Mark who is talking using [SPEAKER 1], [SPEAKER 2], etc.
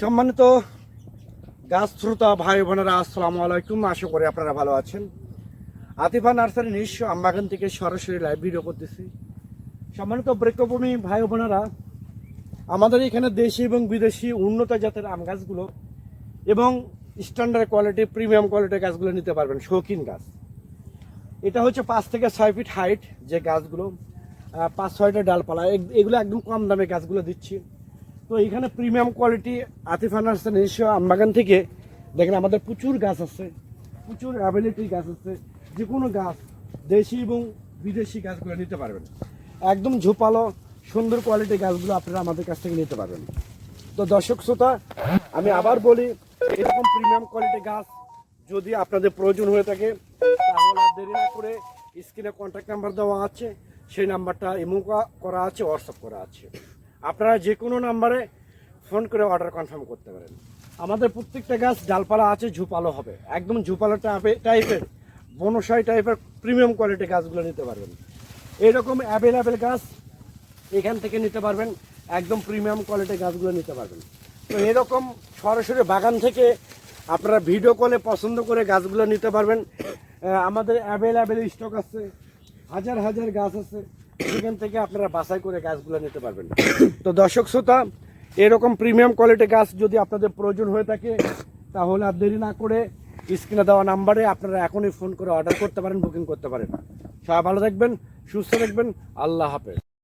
[SPEAKER 1] সম্মানিত গাছ শ্রোতা, ভাই বোনেরা, আসসালামু আলাইকুম। আশা করি আপনারা ভালো আছেন। আতিফা নার্সারি নিঃস্ব আমবাগান থেকে সরাসরি লাইভ ভিডিও করতেছি। সম্মানিত বৃক্ষভূমি, ভাই বোনেরা, আমাদের এখানে দেশি এবং বিদেশি উন্নত জাতের আম গাছগুলো এবং স্ট্যান্ডার্ড কোয়ালিটি প্রিমিয়াম কোয়ালিটির গাছগুলো নিতে পারবেন, শৌখিন গাছ। এটা হচ্ছে পাঁচ থেকে ছয় ফিট হাইট যে গাছগুলো পাঁচ ছয়টা ডালপালা, এগ- এগুলো একদম কম দামে গাছগুলো দিচ্ছি। তো এখানে প্রিমিয়াম কোয়ালিটি আতিফা নার্সারি নিজস্ব আমবাগান থেকে দেখেন আমাদের প্রচুর গাছ আছে, প্রচুর অ্যাভেলিটি গাছ আছে যে কোনো গাছ, দেশি এবং বিদেশি গাছগুলো নিতে পারবেন। একদম ঝোপালো, সুন্দর কোয়ালিটির গাছগুলো আপনারা আমাদের কাছ থেকে নিতে পারবেন। তো দর্শক শ্রোতা, আমি আবার বলি, এরকম প্রিমিয়াম কোয়ালিটি গাছ যদি আপনাদের প্রয়োজন হয়ে থাকে, তাহলে দেরি না করে স্ক্রিনে কন্ট্যাক্ট নাম্বার দেওয়া আছে, সেই নাম্বারটা ইমো করা আছে হোয়াটসঅ্যাপ করা আছে। আপনারা যে কোনো নাম্বারে ফোন করে অর্ডার কনফার্ম করতে পারেন। আমাদের প্রত্যেকটা গাছ ডালপালা আছে, ঝুপালো হবে। একদম ঝুপালো টাইপের বনসাই টাইপের প্রিমিয়াম কোয়ালিটি গাছগুলো নিতে পারবেন। এরকম অ্যাভেলেবেল গাছ এখান থেকে নিতে পারবেন, একদম প্রিমিয়াম কোয়ালিটির গাছগুলো নিতে পারবেন। তো এরকম সরাসরি বাগান থেকে আপনারা ভিডিও কলে পছন্দ করে গাছগুলো নিতে পারবেন। আমাদের অ্যাভেলেবেল স্টক আছে, হাজার হাজার গাছ আছে। সেখান থেকে আপনারা বাছাই করে গাছগুলো নিতে পারবেন তো দর্শক শ্রোতা, এরকম প্রিমিয়াম কোয়ালিটি গাছ যদি আপনাদের প্রয়োজন হয়ে থাকে, তাহলে আর দেরি না করে স্ক্রিনে দেওয়া নাম্বারে আপনারা এখনই ফোন করে অর্ডার করতে পারেন বুকিং করতে পারেন। সবাই ভালো থাকবেন, সুস্থ থাকবেন, আল্লাহ হাফেজ।